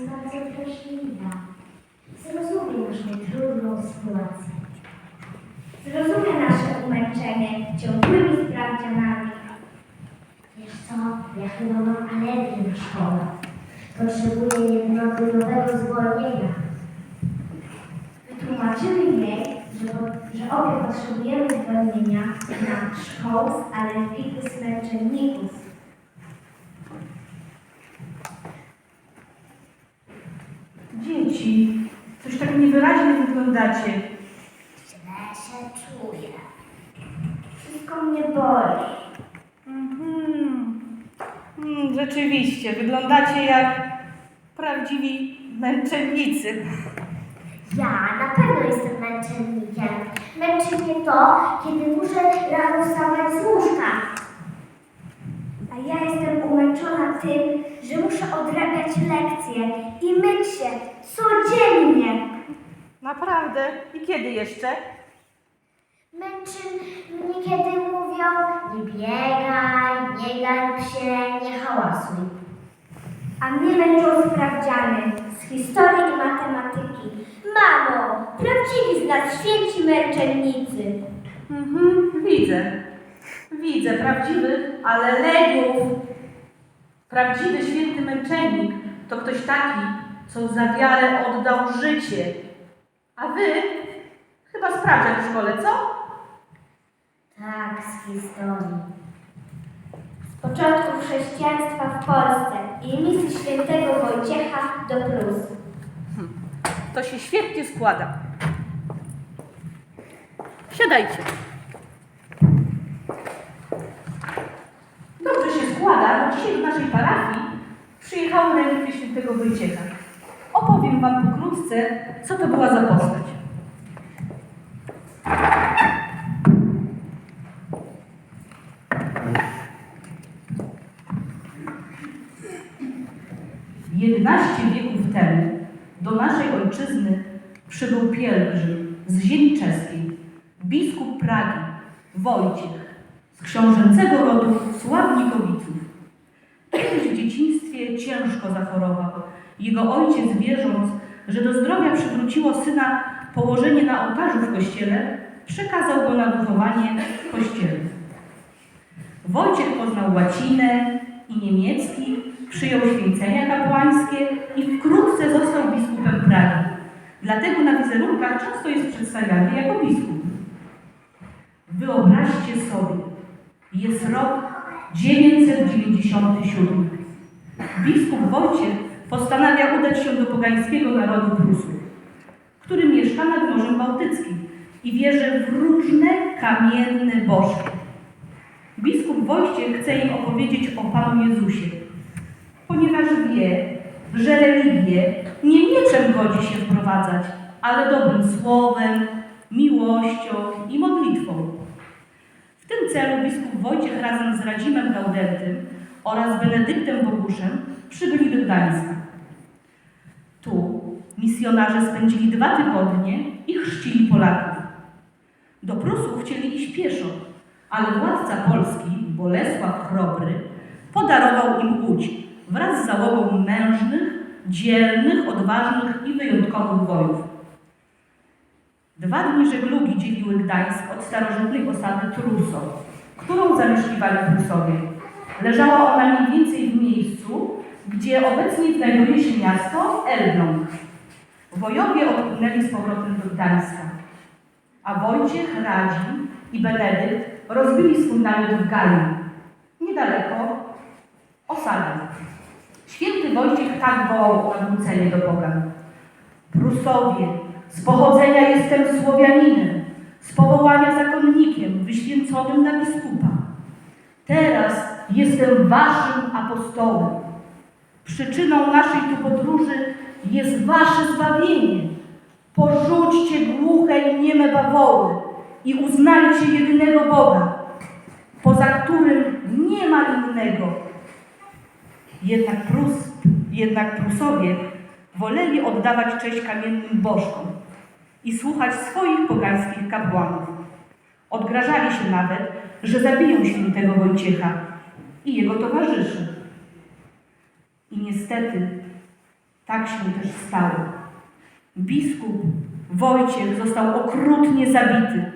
jest bardzo wrażliwa. Zrozumie naszą trudną sytuację. Zrozumie nasze umęczenie ciągłymi sprawdzianami. Wiesz co, ja chyba mam alergię na szkołę. Potrzebuję jednoty nowego zwolnienia. Wytłumaczymy jej, że, że obie potrzebujemy zwolnienia na szkoł z alergii smęczenników. Wyglądacie. Źle się czuję. Wszystko mnie boli. Mhm. Mm, rzeczywiście, wyglądacie jak prawdziwi męczennicy. Ja na pewno jestem męczennikiem. Męczy mnie to, kiedy muszę rano wstawać z łóżka. A ja jestem umęczona tym, że muszę odrabiać lekcje i myć się codziennie. Naprawdę? I kiedy jeszcze? Męczy mnie, kiedy mówią nie biegaj, nie garb się, nie hałasuj. A mnie męczą sprawdziany z historii i matematyki. Mamo, prawdziwi z nas święci męczennicy. Mhm, widzę. Widzę prawdziwych, ale legiów. Prawdziwy święty męczennik to ktoś taki, co za wiarę oddał życie. A wy chyba sprawdzian w szkole, co? Tak, z historii. Z początków chrześcijaństwa w Polsce i misji świętego Wojciecha do Prus. To się świetnie składa. Siadajcie. Dobrze się składa, bo dzisiaj do naszej parafii przyjechały relikwie świętego Wojciecha. Opowiem wam pokrótce, co to była za postać. Jedenaście wieków temu do naszej ojczyzny przybył pielgrzym z ziemi czeskiej, biskup Pragi, Wojciech, z książęcego rodu Sławnikowiców. Kiedyś w dzieciństwie ciężko zachorował. Jego ojciec, wierząc, że do zdrowia przywróciło syna położenie na ołtarzu w kościele, przekazał go na wychowanie w kościele. Wojciech poznał łacinę i niemiecki, przyjął święcenia kapłańskie i wkrótce został biskupem Pragi. Dlatego na wizerunkach często jest przedstawiany jako biskup. Wyobraźcie sobie, jest rok 997. Biskup Wojciech postanawia udać się do pogańskiego narodu Prusów, który mieszka nad Morzem Bałtyckim i wierzy w różne kamienne bożki. Biskup Wojciech chce im opowiedzieć o Panu Jezusie, ponieważ wie, że religię nie mieczem godzi się wprowadzać, ale dobrym słowem, miłością i modlitwą. W tym celu biskup Wojciech razem z Radzimem Gaudentym oraz Benedyktem Boguszem przybyli do Gdańska. Tu misjonarze spędzili dwa tygodnie i chrzcili Polaków. Do Prusów chcieli iść pieszo, ale władca Polski, Bolesław Chrobry, podarował im łódź wraz z załogą mężnych, dzielnych, odważnych i wyjątkowych wojów. Dwa dni żeglugi dzieliły Gdańsk od starożytnej osady Truso, którą zamieszkiwali Prusowie. Leżała ona mniej więcej w miejscu, gdzie obecnie znajduje się miasto Elbląg. Wojowie odpłynęli z powrotem do Gdańska, a Wojciech, Radzim i Benedykt rozbili swój namiot w Galii, niedaleko osady. Święty Wojciech tak wołał o nawrócenie do Boga. Prusowie, z pochodzenia jestem Słowianinem, z powołania zakonnikiem, wyświęconym na biskupa. Teraz jestem waszym apostołem. Przyczyną naszej tu podróży jest wasze zbawienie. Porzućcie głuche i nieme bawoły i uznajcie jedynego Boga, poza którym nie ma innego. Jednak, Prus, jednak Prusowie woleli oddawać cześć kamiennym bożkom i słuchać swoich pogańskich kapłanów. Odgrażali się nawet, że zabiją świętego Wojciecha i jego towarzyszy. I niestety tak się też stało. Biskup Wojciech został okrutnie zabity,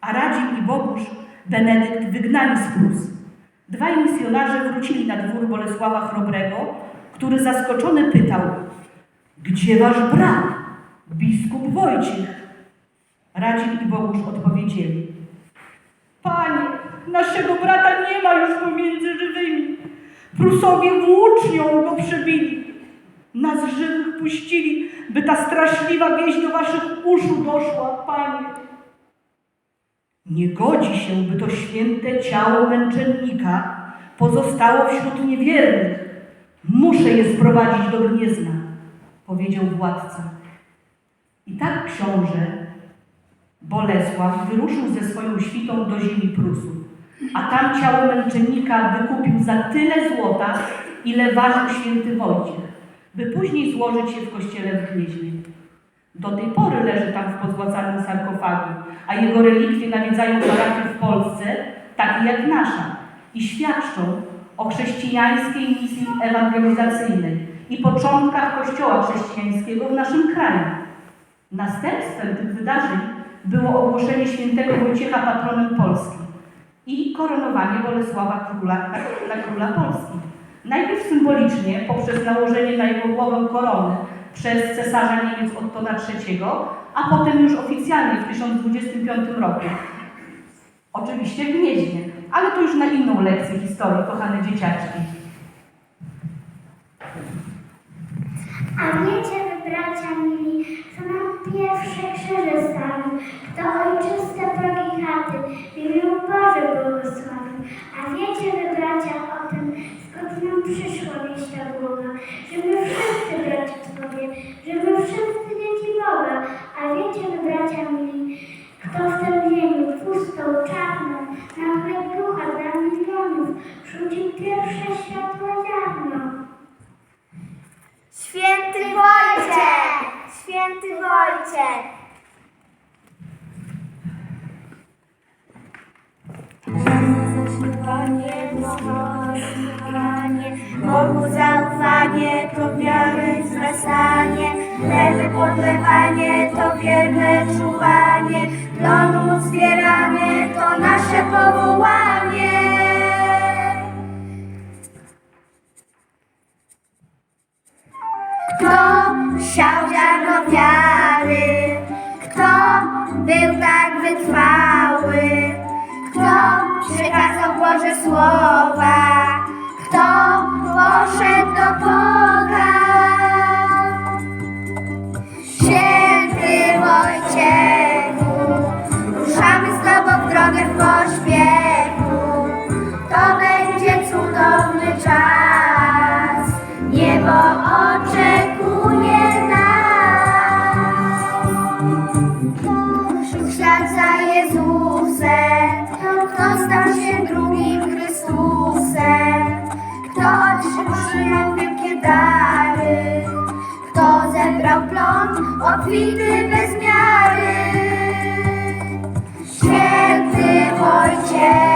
a Radzim i Bogusz Benedykt wygnani z Prus. Dwaj misjonarze wrócili na dwór Bolesława Chrobrego, który zaskoczony pytał, gdzie wasz brat, biskup Wojciech? Radzim i Bogusz odpowiedzieli, Panie, naszego brata nie ma już pomiędzy żywymi. Prusowie włócznią go przebili. Nas żywych puścili, by ta straszliwa wieść do waszych uszu doszła, Panie. Nie godzi się, by to święte ciało męczennika pozostało wśród niewiernych. Muszę je sprowadzić do Gniezna, powiedział władca. I tak książę Bolesław wyruszył ze swoją świtą do ziemi Prusów, a tam ciało męczennika wykupił za tyle złota, ile ważył święty Wojciech, by później złożyć je w kościele w Gnieźnie. Do tej pory leży tam w pozłacanym sarkofagu, a jego relikwie nawiedzają parafie w Polsce, takie jak nasza, i świadczą o chrześcijańskiej misji ewangelizacyjnej i początkach Kościoła chrześcijańskiego w naszym kraju. Następstwem tych wydarzeń było ogłoszenie świętego Wojciecha patronem Polski i koronowanie Bolesława Króla na króla Polski. Najpierw symbolicznie poprzez nałożenie na jego głowę korony przez cesarza Niemiec Ottona III, a potem już oficjalnie w 1025 roku. Oczywiście w Gnieźnie, ale to już na inną lekcję historii, kochane dzieciaczki. A wiecie, wy bracia mili, co nam pierwsze krzyże stawił, to ojczyste chaty, w imię Boże błogosławił. A wiecie, wy bracia, o tym, skąd nam przyszła wieść ta głowa, że my wszyscy bracia Twoje, że my wszyscy dzieci Boga. A wiecie, wy bracia mili, kto w tę ziemię pustą, czarną, na chleb ducha dla milionów, rzucił pierwsze światło ziarno. Święty Wojciech! Święty Wojciech! Zaśpiewanie, kochanie, Bogu zaufanie to wiary wzrastanie, lewe podlewanie to wierne czuwanie, plonu zbieranie to nasze powołanie. Kto siał ziarno wiary? Kto był tak wytrwały? Kto przekazał Boże słowa? Kto poszedł do Boga? Obfity bez miary. Święty Wojciechu,